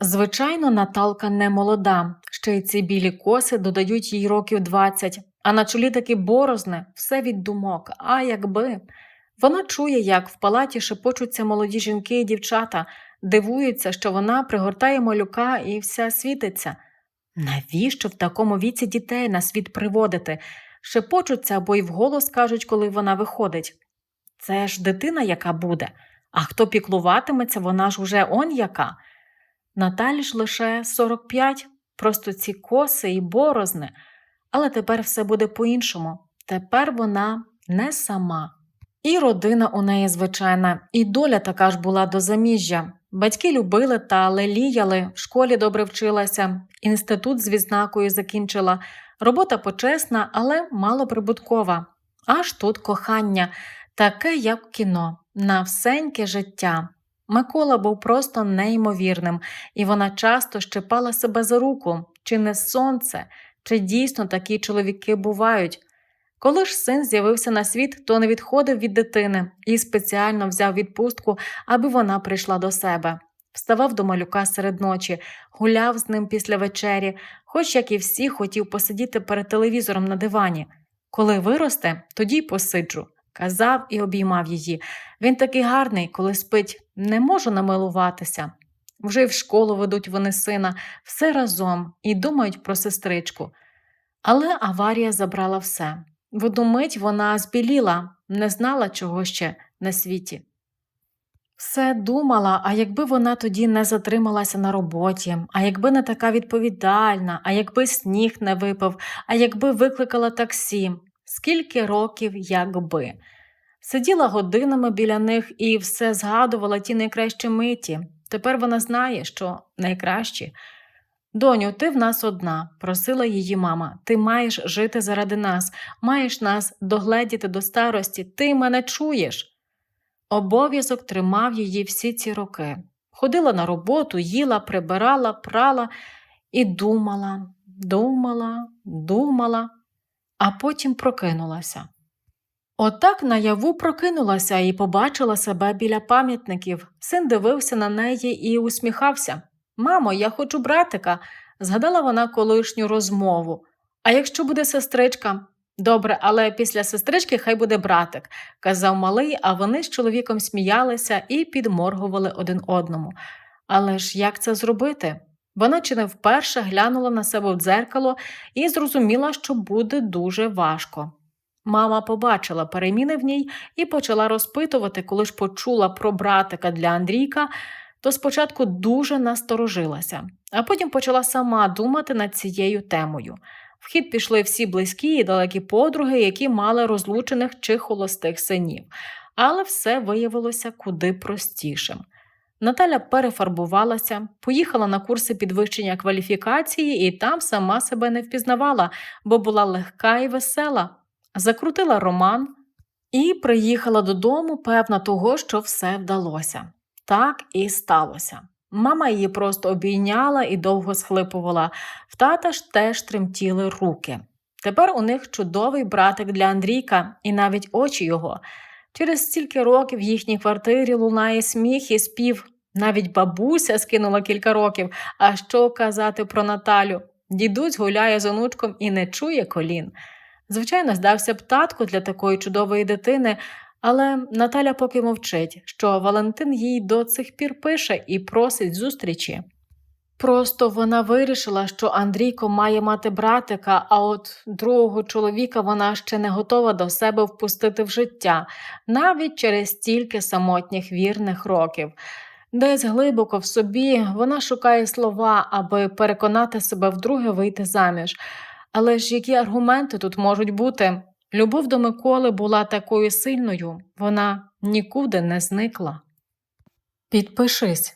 Звичайно, Наталка не молода, ще й ці білі коси додають їй років 20, а на чолі такі борозни, все від думок. А якби. Вона чує, як в палаті шепочуться молоді жінки і дівчата, дивуються, що вона пригортає малюка і вся світиться. Навіщо в такому віці дітей на світ приводити? Шепочуться або й вголос кажуть, коли вона виходить. Це ж дитина, яка буде, а хто піклуватиметься, вона ж уже он яка. Наталі ж лише 45, просто ці коси і борозни. Але тепер все буде по-іншому. Тепер вона не сама. І родина у неї звичайна, і доля така ж була до заміжжя. Батьки любили та леліяли, в школі добре вчилася, інститут з відзнакою закінчила, робота почесна, але малоприбуткова. Аж тут кохання, таке, як кіно, на всеньке життя. Микола був просто неймовірним, і вона часто щепала себе за руку, чи не сонце, чи дійсно такі чоловіки бувають. Коли ж син з'явився на світ, то не відходив від дитини і спеціально взяв відпустку, аби вона прийшла до себе. Вставав до малюка серед ночі, гуляв з ним після вечері, хоч, як і всі, хотів посидіти перед телевізором на дивані. Коли виросте, тоді й посиджу. Казав і обіймав її. Він такий гарний, коли спить, не можу намилуватися. Вже й в школу ведуть вони сина, все разом і думають про сестричку. Але аварія забрала все. В одну мить вона збіліла, не знала, чого ще на світі. Все думала, а якби вона тоді не затрималася на роботі, а якби не така відповідальна, а якби сніг не випав, а якби викликала таксі, скільки років якби. Сиділа годинами біля них і все згадувала ті найкращі миті. Тепер вона знає, що найкращі. Доню, ти в нас одна, просила її мама. Ти маєш жити заради нас, маєш нас догледіти до старості, ти мене чуєш. Обов'язок тримав її всі ці роки. Ходила на роботу, їла, прибирала, прала і думала, думала, думала, а потім прокинулася. Отак наяву прокинулася і побачила себе біля пам'ятників. Син дивився на неї і усміхався. Мамо, я хочу братика, згадала вона колишню розмову. А якщо буде сестричка? Добре, але після сестрички хай буде братик, казав малий, а вони з чоловіком сміялися і підморгували один одному. Але ж як це зробити? Вона чи не вперше глянула на себе в дзеркало і зрозуміла, що буде дуже важко. Мама побачила переміни в ній і почала розпитувати, коли ж почула про братика для Андрійка, то спочатку дуже насторожилася, а потім почала сама думати над цією темою. В хід пішли всі близькі і далекі подруги, які мали розлучених чи холостих синів, але все виявилося куди простішим. Наталя перефарбувалася, поїхала на курси підвищення кваліфікації і там сама себе не впізнавала, бо була легка і весела, закрутила роман і приїхала додому, певна того, що все вдалося. Так і сталося. Мама її просто обійняла і довго схлипувала. В тата ж теж тремтіли руки. Тепер у них чудовий братик для Андрійка і навіть очі його. Через стільки років в їхній квартирі лунає сміх і спів. Навіть бабуся скинула кілька років. А що казати про Наталю? Дідусь гуляє з онучком і не чує колін. Звичайно, здався б татко для такої чудової дитини, але Наталя поки мовчить, що Валентин їй до цих пір пише і просить зустрічі. Просто вона вирішила, що Андрійко має мати братика, а от другого чоловіка вона ще не готова до себе впустити в життя, навіть через стільки самотніх вірних років. Десь глибоко в собі вона шукає слова, аби переконати себе вдруге вийти заміж. Але ж які аргументи тут можуть бути? Любов до Миколи була такою сильною, вона нікуди не зникла. Підпишись,